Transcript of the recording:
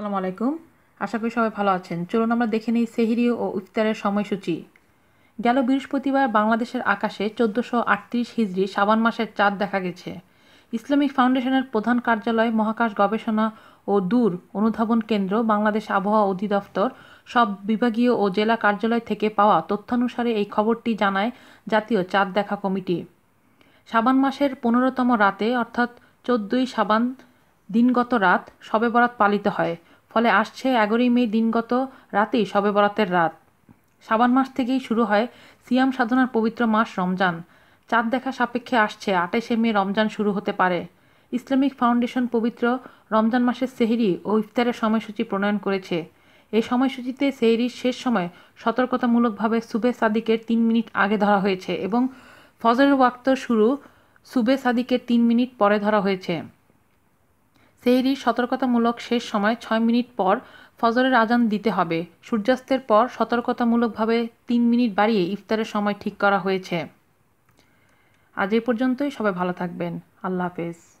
আসসালামু আলাইকুম। আশা করি সবাই ভালো আছেন। চলুন আমরা দেখে নিই সেহিরি ও ইফতারের সময়সূচি। গেল বৃহস্পতিবার বাংলাদেশের আকাশে চোদ্দোশো আটত্রিশ হিজড়ি সাবান মাসের চাঁদ দেখা গেছে। ইসলামিক ফাউন্ডেশনের প্রধান কার্যালয়, মহাকাশ গবেষণা ও দূর অনুধাবন কেন্দ্র, বাংলাদেশ আবহাওয়া অধিদপ্তর, সব বিভাগীয় ও জেলা কার্যালয় থেকে পাওয়া তথ্যানুসারে এই খবরটি জানায় জাতীয় চাঁদ দেখা কমিটি। সাবান মাসের পনেরোতম রাতে, অর্থাৎ চোদ্দই সাবান দিনগত রাত, শবে বরাত পালিত হয়। ফলে আসছে এগারোই মে দিনগত রাতেই শবে বরাতের রাত। সাবান মাস থেকেই শুরু হয় সিয়াম সাধনার পবিত্র মাস রমজান। চাঁদ দেখা সাপেক্ষে আসছে আটাইশে মে রমজান শুরু হতে পারে। ইসলামিক ফাউন্ডেশন পবিত্র রমজান মাসের সেহরি ও ইফতারের সময়সূচি প্রণয়ন করেছে। এই সময়সূচিতে সেহরির শেষ সময় সতর্কতামূলকভাবে সুবে সাদিকের তিন মিনিট আগে ধরা হয়েছে এবং ফজরের ওয়াক্ত শুরু সুবে সাদিকের তিন মিনিট পরে ধরা হয়েছে। সেহরির সতর্কতামূলক শেষ সময় ছয় মিনিট পর ফজরের আজান দিতে হবে। সূর্যাস্তের পর সতর্কতামূলকভাবে তিন মিনিট বাড়িয়ে ইফতারের সময় ঠিক করা হয়েছে। আজ এ পর্যন্তই, সবাই ভালো থাকবেন। আল্লাহ হাফেজ।